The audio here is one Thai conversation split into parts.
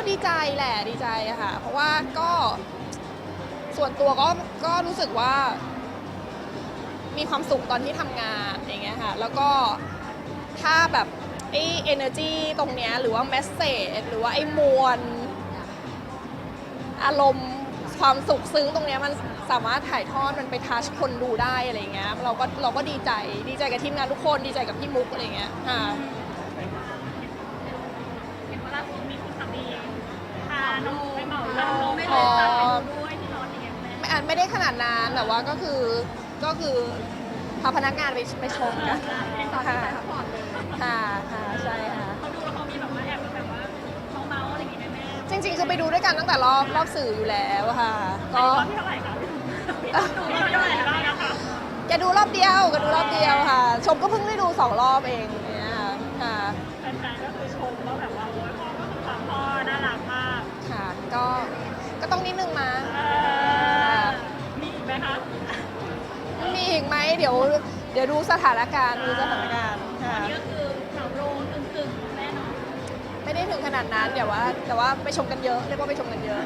ก็ดีใจแหละดีใจค่ะ เพราะว่าก็ส่วนตัวก็ก็รู้สึกว่า มีความสุขตอนที่ทำงานอย่างเงี้ยค่ะ แล้วก็ถ้าแบบไอ้ energy ตรงเนี้ยหรือว่า message หรือว่าไอ้มวล อารมณ์ความสุขซึ้งตรงเนี้ยมันสามารถถ่ายทอดมันไปทัชคนดูได้อะไรเงี้ยเราก็เราก็ดีใจดีใจกับทีมงานทุกคนดีใจกับพี่มุกอะไรเงี้ยค่ะ เห็นว่าล่าสุดมีคุณ น้องไปเหมาลำไม่เลยพาไปดูด้วยที่นอนอย่างเงี้ยแม่ไม่อาจไม่ได้ขนาดนั้นแต่ว่าก็คือก็คือพาพนักงานไปไปชมกันเป็นตอนที่ไปพักผ่อนเลยค่ะค่ะใช่ค่ะ เขาดูแล้วเขามีแบบว่าแอบแบบว่าเขาเมาอะไรอย่างเงี้ยแม่จริงๆคือไปดูด้วยกันตั้งแต่รอบรอบสื่ออยู่แล้วค่ะตอก็นที่เท่าไหร่คะพี่ต้องดูที่เท่าไหร่ได้นะคะ แกดูรอบเดียวแก็ดูรอบเดียวค่ะ ชมก็เพิ่งได้ดูสองรอบเองเนี่ยค่ะ แฟนๆก็คือชมว่าแบบว่าโอ้ยพ่อก็คือความพ่อน่ารักมากค่ะ ก็ก็ต้องนิดนึงมาเออมีอีกไหมคะ มีอีกไหมเดี๋ยว เดี๋ยวดูสถานการณ์ดูสถานการณ์ค่ะ อันนี้ก็คือเหมาโรงกึ่งๆแม่เนาะไม่ได้ถึงขนาดนั้นเดี๋ยวว่า แต่ว่าไปชมกันเยอะเรียกว่าไปชมกันเยอะ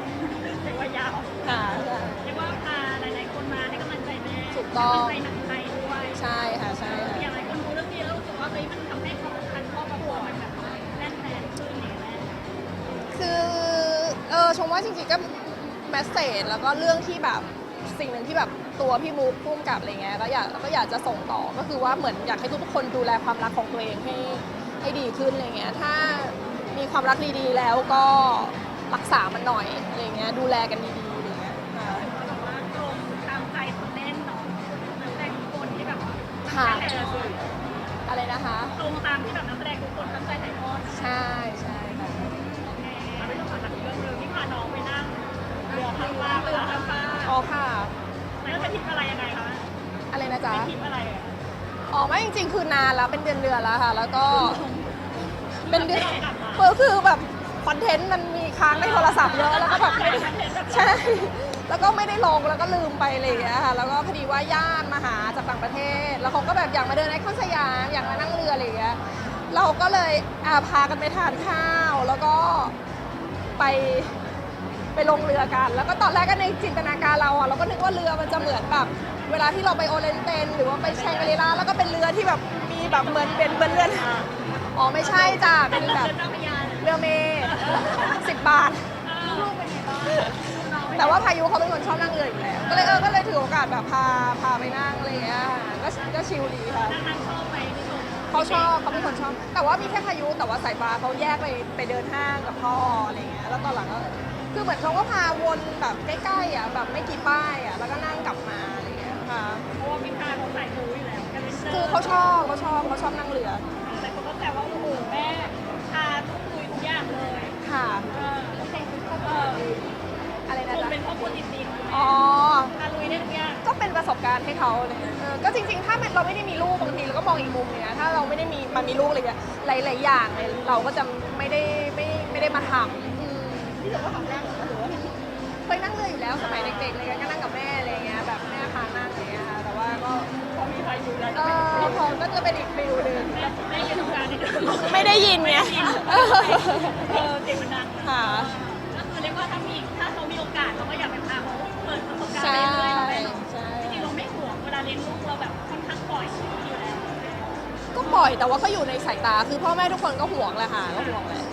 เรียกว่ายาวค่ะใช่เรียกว่าพาหลายๆคนมาให้กำลังใจแม่ถูกต้องให้กำลังใจหนังไทยด้วย ใช่ค่ะใช่ค่ะ ว่าจริงๆก็แมสเซจแล้วก็เรื่องที่แบบสิ่งหนึ่งที่แบบตัวพี่มูฟพุ่มกับอะไรเงี้ยแล้วอยากก็อยากจะส่งต่อก็คือว่าเหมือนอยากให้ทุกคนดูแลความรักของตัวเองให้ให้ดีขึ้นอะไรเงี้ยถ้ามีความรักดีๆแล้วก็รักษามันหน่อยอะไรเงี้ยดูแลกันดีๆอะไรเงี้ยค่ะเขาบอกว่าตรงตามใจคนเล่นเนาะนักแสดงทุกคนที่แบบว่าค่ะตั้งใจสื่ออะไรนะคะ ตรงตามที่แบบ เรือข้างล่างเรือข้างฟ้าอ๋อค่ะแล้วเป็นทริปอะไรยังไงคะอะไรนะจ๊ะเป็นทริปอะไรอะอ๋อไม่จริง ๆ คือนานแล้วเป็นเดือนเดือนๆแล้วค่ะ แล้วก็เป็นเดือนก็คือแบบคอนเทนต์มันมีค้างในโทรศัพท์เยอะแล้วก็แบบไม่ได้ใช่แล้วก็ไม่ได้ลงแล้วก็ลืมไปอะไรอย่างเงี้ยค่ะแล้วก็พอดีว่าญาติมาหาจากต่างประเทศ แล้วเขาก็แบบอยากมาเดินไอคอนสยามอยากมานั่งเรืออะไรอย่างเงี้ยเราก็เลยอาพากันไปทานข้าว แล้วก็ไป ไปลงเรือกัน แล้วก็ตอนแรกก็ในจินตนาการเราอะเราก็นึกว่าเรือมันจะเหมือนแบบ เวลาที่เราไปโอเรนเตนหรือว่าไปแชงกรีลาแล้วก็เป็นเรือที่แบบมีแบบเหมือนเป็นเหมือนเรืออ๋อไม่ใช่จ้ะเป็นแบบเจ้าพระยาเลยเรือเมย์สิบบาทลูกเป็นไงบ้างน้องแต่ว่าพายุเขาเป็นคนชอบนั่งเรืออยู่แล้วก็เลยเออก็เลยถือโอกาสแบบพาพาไปนั่งอะไรอย่างเงี้ยก็ก็ชิลดีค่ะนั่งนั่งชอบไหมพี่ชมเขาชอบเขาเป็นคนชอบ แต่ว่ามีแค่พายุแต่ว่าสายฟ้าเขาแยกไปไปเดินห้างกับพ่ออะไรเงี้ยแล้วตอนหลังก็ คือเหมือนเขาก็พาวนแบบใกล้ๆอะแบบไม่กี่ป้ายอะแล้วก็นั่งกลับมาอะไรเงี้ยค่ะเพราะว่าพี่พาเขาใส่หูอยู่แล้วกันเป็นเซอคือร์เขาชอบเขาชอบเขาชอบนั่งเรือแต่คนก็แซวว่าโอ้โหแม่พาทุกคุยทุกอย่างเลยค่ะ เออเอออะไรนะผมจ๊ะเป็นครอบครัวจริงๆอ๋อ พาลุยได้ทุกอย่างก็เป็นประสบการณ์ให้เขาเลยเออก็จริงๆ ถ้าเราไม่ได้มีลูกบางทีเราก็มองอีกมุมนึงนะถ้าเราไม่ได้มีมันมีลูกอะไรเงี้ยหลายๆอย่างเนี่ยเราก็จะไม่ได้ไม่ไม่ได้มาทำ อืมที่ถือว่าทำแรกหรือว่าเคยนั่งเรืออยู่แล้วสมัยเด็กๆเลยก็นั่งกับแม่อะไรเงี้ยแบบแม่พานั่งอะไรเงี้ยค่ะแต่ว่าก็พอมีพายุแล้วเออพอก็จะเป็นอีกฟิลหนึ่งแม่แม่ยืนตรงกลางนี่ไม่ได้ยินไงเออเออเสียงมันดังค่ะ ก็คือเรียกว่าถ้ามีถ้าเขามีโอกาสเราก็อยากไปพาเขาเปิดประสบการณ์ใช่เรื่อยๆเนาะแม่เนาะใช่ จริงๆเราไม่ห่วงเวลาเลี้ยงลูกเราแบบค่อนข้างปล่อยอยู่แล้ว ก็ปล่อยแต่ว่าก็อยู่ในสายตาคือพ่อแม่ทุกคนก็ห่วงแหละค่ะก็ห่วงแหละแล้วที่จะ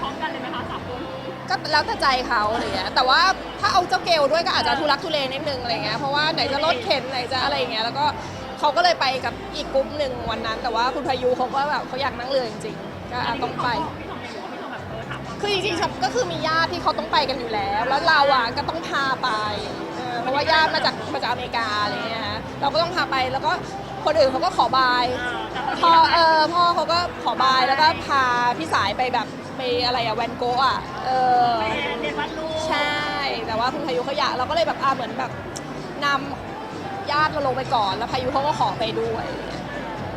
พร้อมกันเลยไหมคะสามคนก็แล้วแต่ใจเขาอะไรเงี้ยแต่ว่าถ้าเอาเจ้าเกลด้วยก็อาจจะทุลักทุเลนิดนึงอะไรเงี้ยเพราะว่าไหนจะรถเข็นไหนจะอะไรเงี้ยแล้วก็เขาก็เลยไปกับอีกกลุ่มหนึ่งวันนั้น แต่ว่าคุณพายุเขาก็แบบเขาอยากนั่งเรือจริงๆก็อะต้องไป พี่ทองเลยบอว่าพี่ทองแบบเออถามว่าคือจริงๆชอบก็คือมีญาติที่เขาต้องไปกันอยู่แล้ว แล้วเราอะก็ต้องพาไปเออเพราะว่าญาติมาจากมาจากอเมริกาอะไรเงี้ยฮะเราก็ต้องพาไปแล้วก็คนอื่นเขาก็ขอบาย พอเออพ่อเขาก็ขอบายแล้วก็พาพี่สายไปแบบ ไปอะไรอะแวนโกะอะเออแม่เรียนวัดลูกใช่ แต่ว่าคุณพายุเขาอยากเราก็เลยแบบอ่าเหมือนแบบนำญาติเราลงไปก่อน แล้วพายุเขาก็ขอไปด้วย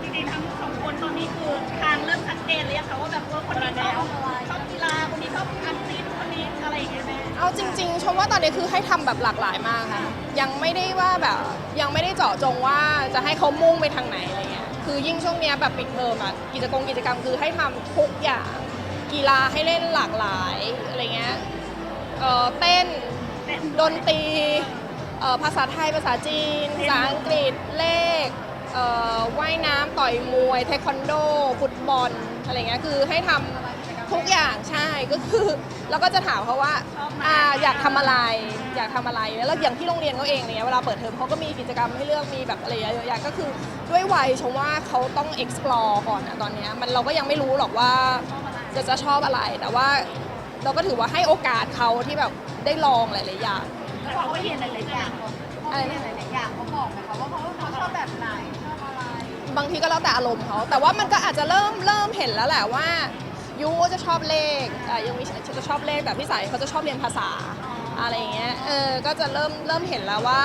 จริงๆทั้งสองคนตอนนี้คือทางเริ่มชัดเจนเลยอะค่ะว่าแบบเออคนนี้ชอบชอบกีฬาคนนี้ชอบอันซีนคนนี้อะไรอย่างเงี้ยแม่เอาจริงๆชมว่าตอนนี้คือให้ทำแบบหลากหลายมากค่ะ ยังไม่ได้ว่าแบบยังไม่ได้เจาะจงว่าจะให้เขามุ่งไปทางไหนอะไรเงี้ย คือยิ่งช่วงเนี้ยแบบปิดเทอมอะกิจกรรมกิจกรรมคือให้ทำทุกอย่าง กีฬาให้เล่นหลากหลายอะไรเงี้ยเอ่อเต้นดนตรีเอ่อภาษาไทยภาษาจีนภาษาอังกฤษเลขเอ่อว่ายน้ำต่อยมวยเทควันโด ฟุตบอลอะไรเงี้ยคือให้ทำทุกอย่างใช่ก็คือแล้วก็จะถามเขาว่าอ่าอยากทำอะไรอยากทำอะไรแล้วอย่างที่โรงเรียนเขาเองเนี่ยเวลาเปิดเทอมเขาก็มีกิจกรรมให้เลือกมีแบบอะไรเยอะแยะก็คือด้วยวัยชมว่าเขาต้อง explore ก่อนอะตอนเนี้ยมันเราก็ยังไม่รู้หรอกว่า จะจะชอบอะไร แต่ว่าเราก็ถือว่าให้โอกาสเขาที่แบบได้ลองหลายๆอย่างแล้วเขาก็เรียนหลายๆอย่างอะไรนะหลายๆอย่างเขาบอกไหมคะว่าเขาเขาชอบแบบไหนชอบอะไร บางทีก็แล้วแต่อารมณ์เขา แต่ว่ามันก็อาจจะเริ่มเริ่มเห็นแล้วแหละว่ายูจะชอบเลขอะยังมีจะชอบเลขแต่พี่สายเขาจะชอบเรียนภาษาอะไรอย่างเงี้ย เออ ก็จะเริ่มเริ่มเห็นแล้วว่า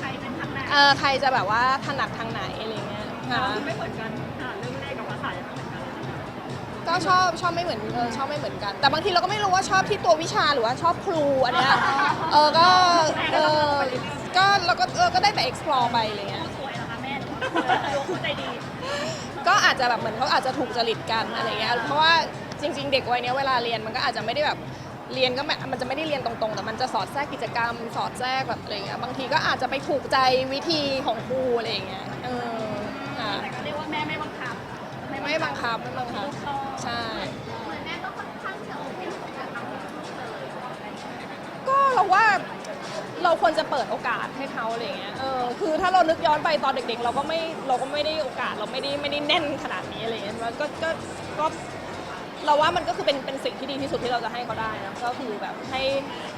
ใครเป็นทางไหน เออ ใครจะแบบว่าถนัดทางไหนอะไรเงี้ยค่ะไม่เหมือนกัน ก็ชอบชอบไม่เหมือนเออชอบไม่เหมือนกัน แต่บางทีเราก็ไม่รู้ว่าชอบที่ตัววิชาหรือว่าชอบครูอันเนี้ยเออก็เออก็เราก็เออก็ได้แต่ explore ไปอะไรเงี้ยสวยนะคะแม่ดูเข้าใจดี ก็อาจจะแบบเหมือนเขาอาจจะถูกจริตกันอะไรเงี้ยเพราะว่าจริง ๆ เด็กวัยเนี้ยเวลาเรียนมันก็อาจจะไม่ได้แบบเรียนก็ไม่มันจะไม่ได้เรียนตรงๆ แต่มันจะสอดแทรกกิจกรรม สอดแทรกแบบอะไรเงี้ยบางทีก็อาจจะไปถูกใจวิธีของครูอะไรอย่างเงี้ย ไม่บังคับไม่บังคับใช่ เหมือนแม่ก็ค่อนข้างจะโอเคกับการทำลูกเลยก็เราว่าเราควรจะเปิดโอกาสให้เขาอะไรเงี้ย เออ คือถ้าเรานึกย้อนไปตอนเด็ก ๆ เราก็ไม่เราก็ไม่ได้โอกาสเราไม่ได้ไม่ได้แน่นขนาดนี้อะไรเงี้ยมันก็ก็ก็เราว่ามันก็คือเป็นเป็นสิ่งที่ดีที่สุดที่เราจะให้เขาได้นะก็คือแบบให้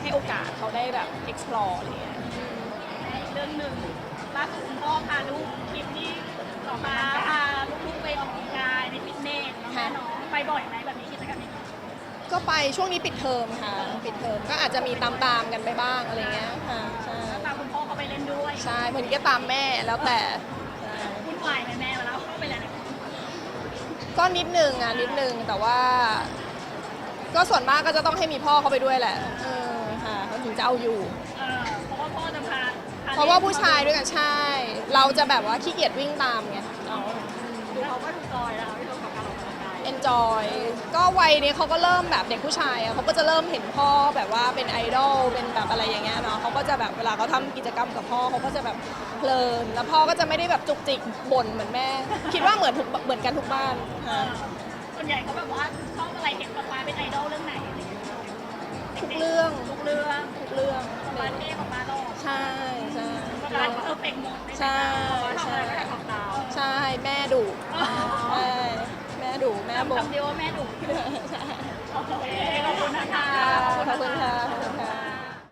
ให้โอกาสเขาได้แบบ explore อะไรเงี้ย เรื่องหนึ่งล่าสุดคุณพ่อพาลูกคลิปที่ ออกมาพาลูกๆไปออกกำลังกายในฟิตเนสน้องแม่น้องไปบ่อยไหมแบบนี้กิจกรรมนี้ก็ไปช่วงนี้ปิดเทอมค่ะ ปิดเทอมก็อาจจะมีตามๆกันไปบ้างอะไรเงี้ยค่ะใช่แล้วตามคุณพ่อเขาไปเล่นด้วยใช่พอดีก็ตามแม่แล้วแต่ใช่คุณวายไหมแม่เวลาเขาไปเล่นก็นิดนึงอะนิดนึงแต่ว่า ก็ส่วนมากก็จะต้องให้มีพ่อเขาไปด้วยแหละเออค่ะเขาถึงจะเอาอยู่ เออเพราะว่าพ่อจะพา เพราะว่าผู้ชายด้วยกันใช่ เราจะแบบว่าขี้เกียจวิ่งตามไงเอาดูเขาก็ดูจอยแล้วพี่โตกับการออกกำลังกาย enjoy ก็วัยนี้เขาก็เริ่มแบบเด็กผู้ชายอะเขาก็จะเริ่มเห็นพ่อแบบว่าเป็นไอดอลเป็นแบบอะไรอย่างเงี้ยเนาะเขาก็จะแบบเวลาเขาทำกิจกรรมกับพ่อเขาก็จะแบบเพลินแล้วพ่อก็จะไม่ได้แบบจุกจิกบ่นเหมือนแม่ คิดว่าเหมือนทุกเหมือนกันทุกบ้านเอค่ะอส่วนใหญ่เขาแบบว่าชอบอะไรเห็นป๊าป๊าเป็นไอดอลเรื่องไหนอะไรอย่างเงี้ยทุกเรื่องทุกเรื่องทุกเรื่องป๊าป๊าเท่ เราก็เออเป็นหมดใช่ใช่ ใช่ของเาใช่แม่ดุใช่แม่ดุแม่บ่นคำเดียวว่าแม่ดุใช่โอเคขอบคุณนะคะ ขอบคุณค่ะขอบคุณค่ะ